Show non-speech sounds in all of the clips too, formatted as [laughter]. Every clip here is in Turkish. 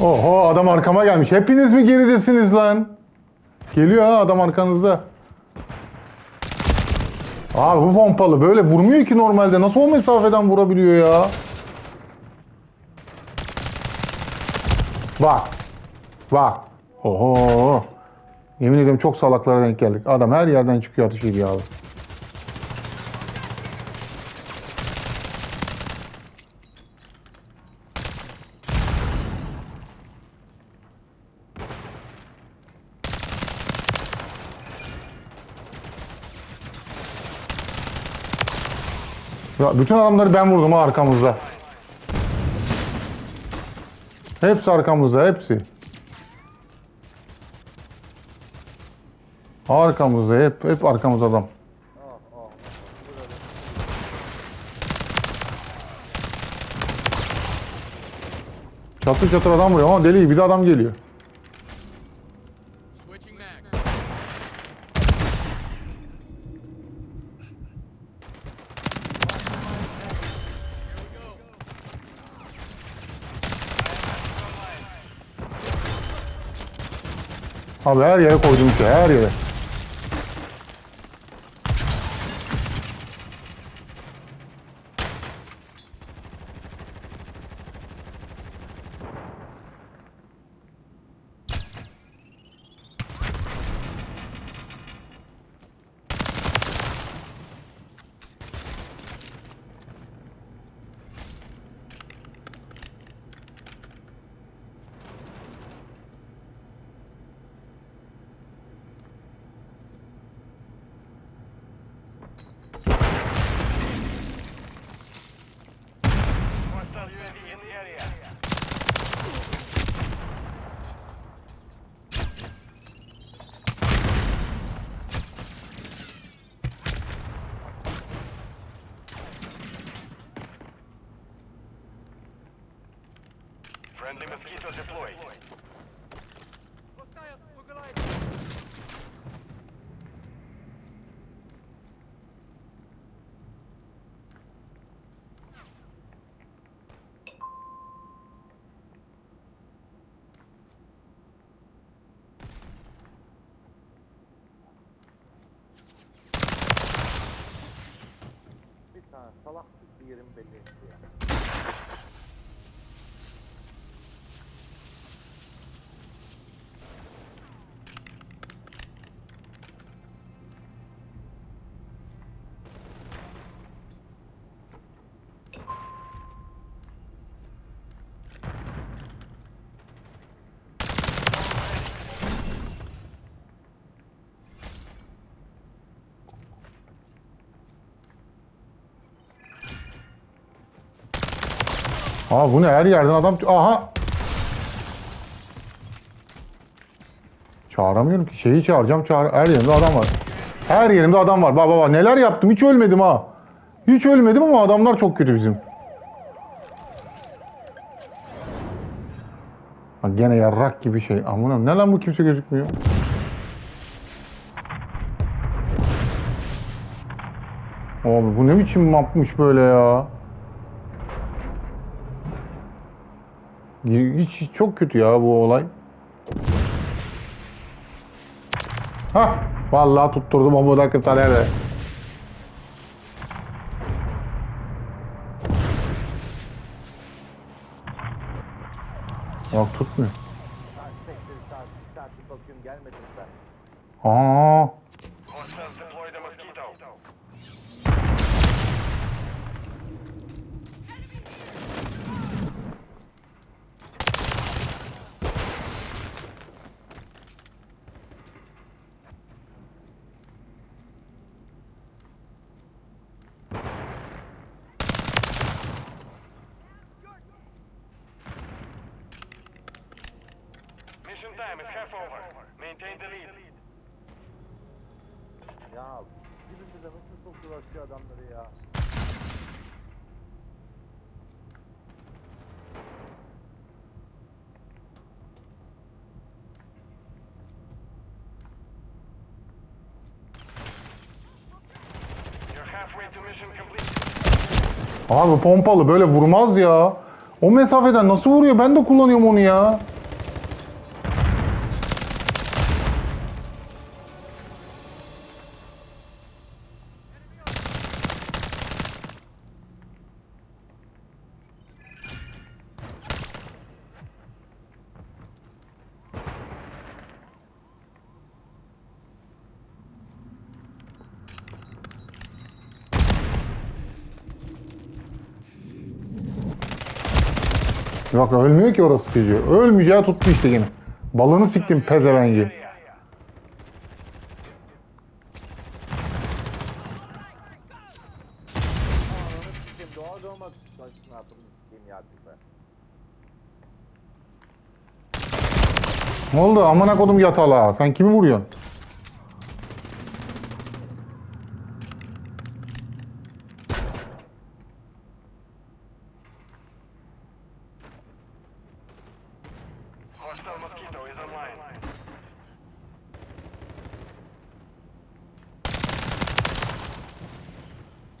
Oho adam arkama gelmiş. Hepiniz mi geridesiniz lan? Geliyor ha adam arkanızda. Abi bu pompalı böyle vurmuyor ki normalde. Nasıl o mesafeden vurabiliyor ya? Bak. Bak. Oho. Yemin ediyorum çok salaklara denk geldik. Adam her yerden çıkıyor atış ediyor abi. Ya bütün adamları ben vurdum arkamızda. Hepsi arkamızda, hepsi. Arkamızda, hep hep arkamızda adam. Çatır çatır adam vuruyor ama deli bir de adam geliyor. Switching mag. Abi her yere koydum ki, her yere. Friendly mosquito deployed. Bir tane salak bir yerin belli ya. Aa bu ne her yerden adam... Aha! Çağıramıyorum ki. Şeyi çağıracağım. Çağır... Her yerimde adam var. Her yerimde adam var. Bak bak bak neler yaptım. Hiç ölmedim ha. Hiç ölmedim ama adamlar çok kötü bizim. Bak gene yarrak gibi şey. Amına ne lan bu kimse gözükmüyor. Abi bu ne biçim mapmış böyle ya. Hiç, çok kötü ya bu olay. Ha, vallahi tutturdum o moda nerede? Bak tutmuyor. Saat time is half over. Maintain the lead. Ya dibimize nasıl sokuyorlar şu adamları ya. You're halfway to mission complete. abi pompalı böyle vurmaz ya. O mesafeden nasıl vuruyor? Ben de kullanıyorum onu ya. Bak ölmüyor ki orası çocuğu. Ölmeyeceği tuttu işte yine. Balını siktim pezevengi. Ne oldu? Amına kodum yatala. Sen kimi vuruyorsun? Hostile mosquito is online.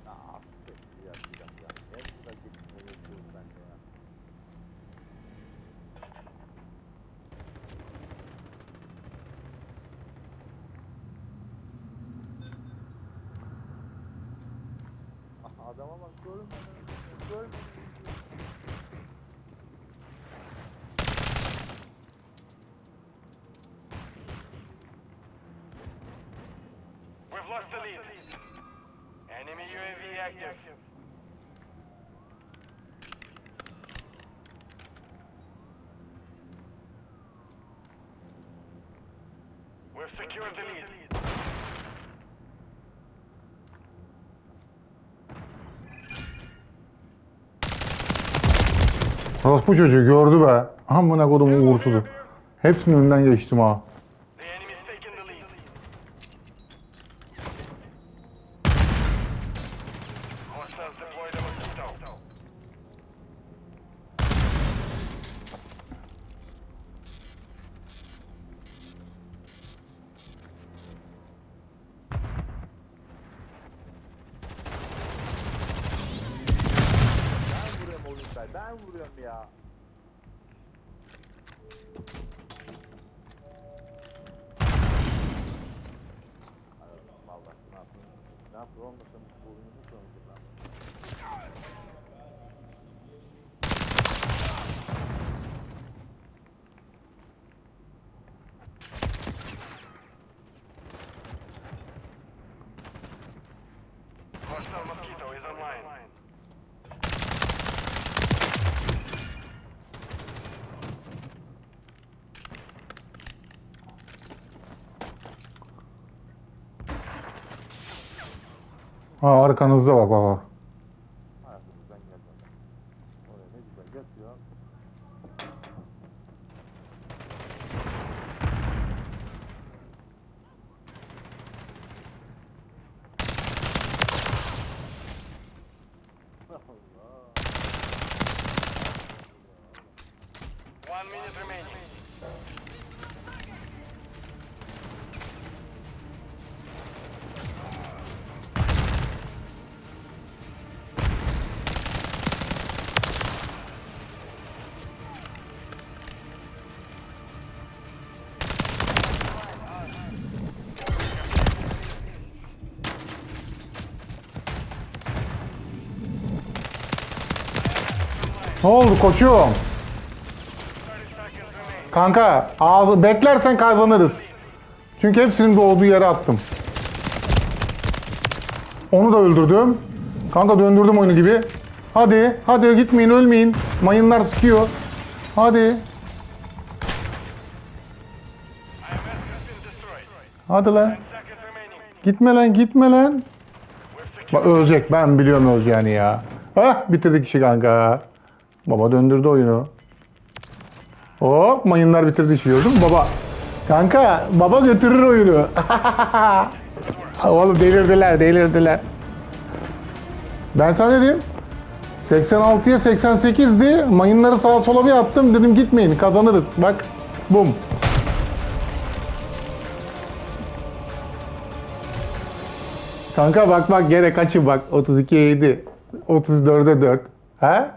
Aa sikeyim ya sikeyim ya. Ne güzel gitmeye geçiyorum ben de ya. Aha adama bak görmeden görmeden Lost the lead. Enemy UAV active. We've secured the lead. Orospu çocuğu gördü be. Amına kodumu uğursuzu. Hepsinin önünden geçtim ha. Ben. Vuruyorum ya. Vallahi ne yapayım? Ne yapayım olmasın bu oyunu sonucu lan. Hostile mosquito is online. Ha arkanızda bak bak bak. Ne oldu koçum? 30 seconds remaining. Kanka ağzı beklersen kazanırız. Çünkü hepsinin doğduğu yere attım. Onu da öldürdüm. Kanka döndürdüm oyunu gibi. Hadi, hadi gitmeyin, ölmeyin. Mayınlar sıkıyor. Hadi, hadi lan. 10 seconds remaining. Gitme lan, gitme lan. Bak ölecek, ben biliyorum öleceğini ya. Hah, bitirdik işi kanka. Baba döndürdü oyunu. Hop, mayınlar bitirdi işi gördün mü baba? Kanka, baba götürür oyunu. [laughs] Oğlum delirdiler, delirdiler. Ben sana dedim. 86'ya 88'di. Mayınları sağa sola bir attım. Dedim gitmeyin, kazanırız. Bak, bum. Kanka bak bak gene kaçın bak. 32'ye 7. 34'e 4. Ha?